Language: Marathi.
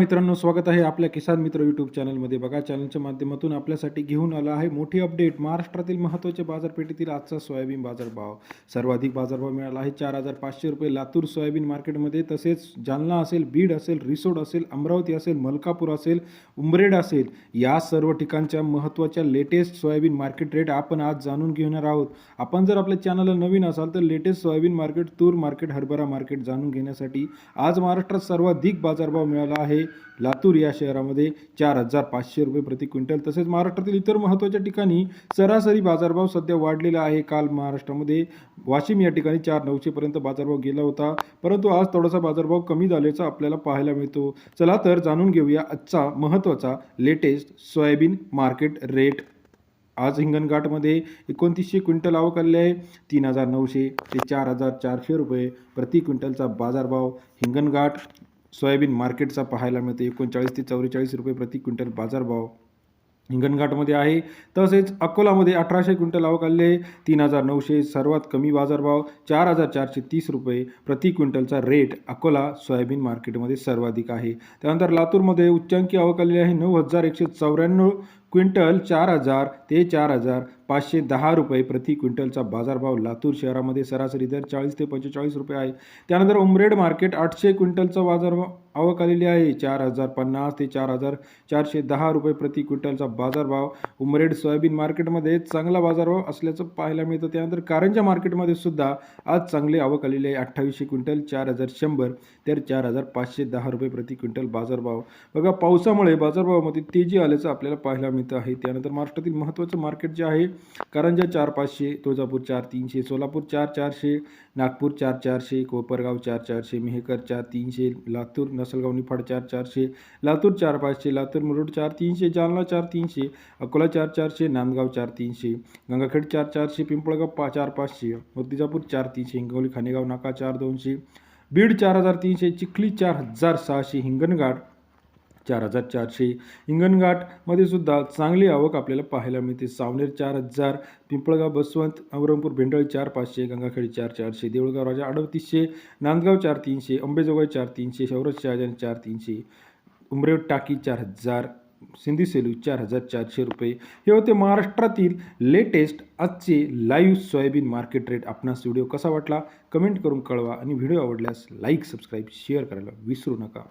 मित्रांनो स्वागत आहे आपल्या किसान मित्र यूट्यूब चॅनलमध्ये बघा चॅनलच्या माध्यमातून आपल्यासाठी घेऊन आला आहे मोठी अपडेट महाराष्ट्रातील महत्त्वाच्या बाजारपेठेतील आजचा सोयाबीन बाजारभाव. सर्वाधिक बाजारभाव मिळाला आहे चार हजार पाचशे रुपये. लातूर सोयाबीन मार्केटमध्ये तसेच जालना असेल बीड असेल रिसोड असेल अमरावती असेल मलकापूर असेल उमरेड असेल या सर्व ठिकाणच्या महत्त्वाच्या लेटेस्ट सोयाबीन मार्केट रेट आपण आज जाणून घेणार आहोत. आपण जर आपल्या चॅनलला नवीन असाल तर लेटेस्ट सोयाबीन मार्केट तूर मार्केट हरभरा मार्केट जाणून घेण्यासाठी आज महाराष्ट्रात सर्वाधिक बाजारभाव मिळाला आहे. लातूर या शहरामध्ये चार हजार पाचशे रुपये प्रति क्विंटल तसेच महाराष्ट्रातील इतर महत्त्वाच्या ठिकाणी सरासरी बाजारभाव सध्या वाढलेला आहे. काल महाराष्ट्रामध्ये वाशिम या ठिकाणी चार नऊशेपर्यंत बाजारभाव गेला होता. परंतु आज थोडासा बाजारभाव कमी झाल्याचा आपल्याला पाहायला मिळतो. चला तर जाणून घेऊया आजचा महत्त्वाचा लेटेस्ट सोयाबीन मार्केट रेट आज हिंगणघाटमध्ये एकोणतीसशे क्विंटल आवक आलेली आहे. तीन हजार नऊशे ते चार हजार चारशे रुपये प्रति क्विंटलचा बाजारभाव हिंगणघाट सोयाबीन मार्केटचा पाहायला मिळते. एकोणचाळीस ते चौवेचाळीस रुपये प्रति क्विंटल बाजारभाव. हिंगणघाटमध्ये आहे. तसेच अकोलामध्ये अठराशे क्विंटल आवक आले आहे. तीन हजार नऊशे सर्वात कमी बाजारभाव चार हजार चारशे तीस रुपये प्रति क्विंटलचा रेट अकोला सोयाबीन मार्केटमध्ये सर्वाधिक आहे. त्यानंतर लातूरमध्ये उच्चांकी आवक आलेली आहे. नऊ हजार एकशे चौऱ्याण्णव क्विंटल चार हजार ते चार हजार पाचशे दहा रुपये प्रति क्विंटलचा बाजारभाव लातूर शहरामध्ये सरासरी दर चाळीस ते पंचेचाळीस रुपये आहे. त्यानंतर उमरेड मार्केट आठशे क्विंटलचा बाजारभाव आवक आलेली आहे. चार हजार पन्नास ते चार हजार चारशे दहा रुपये प्रति क्विंटलचा बाजारभाव. उमरेड सोयाबीन मार्केटमध्ये चांगला बाजारभाव असल्याचं पाहायला मिळतं. त्यानंतर कारंजा मार्केटमध्ये सुद्धा आज चांगली आवक आलेली आहे. अठ्ठावीसशे क्विंटल चार हजार शंभर तर चार हजार पाचशे दहा रुपये प्रति क्विंटल बाजारभाव. बघा पावसामुळे बाजारभावामध्ये तेजी आल्याचं आपल्याला पाहायला मिळतं आहे. त्यानंतर महाराष्ट्रातील महत्त्वाचं मार्केट जे आहे कारंजा चार पाचशे तुळजापूर चार तीनशे सोलापूर चार चारशे नागपूर चार चारशे कोपरगाव चार चारशे मेहकर चार तीनशे लातूर नसलगाव निफाड चार चारशे लातूर चार पाचशे लातूर मुरुड चार तीनशे जालना चार तीनशे अकोला चार चारशे नांदगाव चार तीनशे गंगाखेड चार चारशे पिंपळगाव पा चार पाचशे मूर्तिजापूर चार तीनशे हिंगोली खानेगाव नाका चार दोनशे बीड चार हजार तीनशे चिखली चार हजार सहाशे हिंगणघाट चार हजार चारशे हिंगणघाटमध्ये सुद्धा चांगली आवक आपल्याला पाहायला मिळते. सावनेर चार हजार पिंपळगाव बसवंत औरंगपूर भेंडळ चार पाचशे गंगाखेडी चार चारशे देऊळगाव राजा अडतीसशे नांदगाव चार तीनशे अंबेजोगाई चार तीनशे शौरज शहाजान चार तीनशे उमरेड टाकी चार हजार सिंधी सेलू चार हजार चारशे रुपये. हे होते महाराष्ट्रातील लेटेस्ट आजचे लाईव्ह सोयाबीन मार्केट रेट आपणास व्हिडिओ कसा वाटला? कमेंट करून कळवा आणि व्हिडिओ आवडल्यास लाईक सबस्क्राईब शेअर करायला विसरू नका.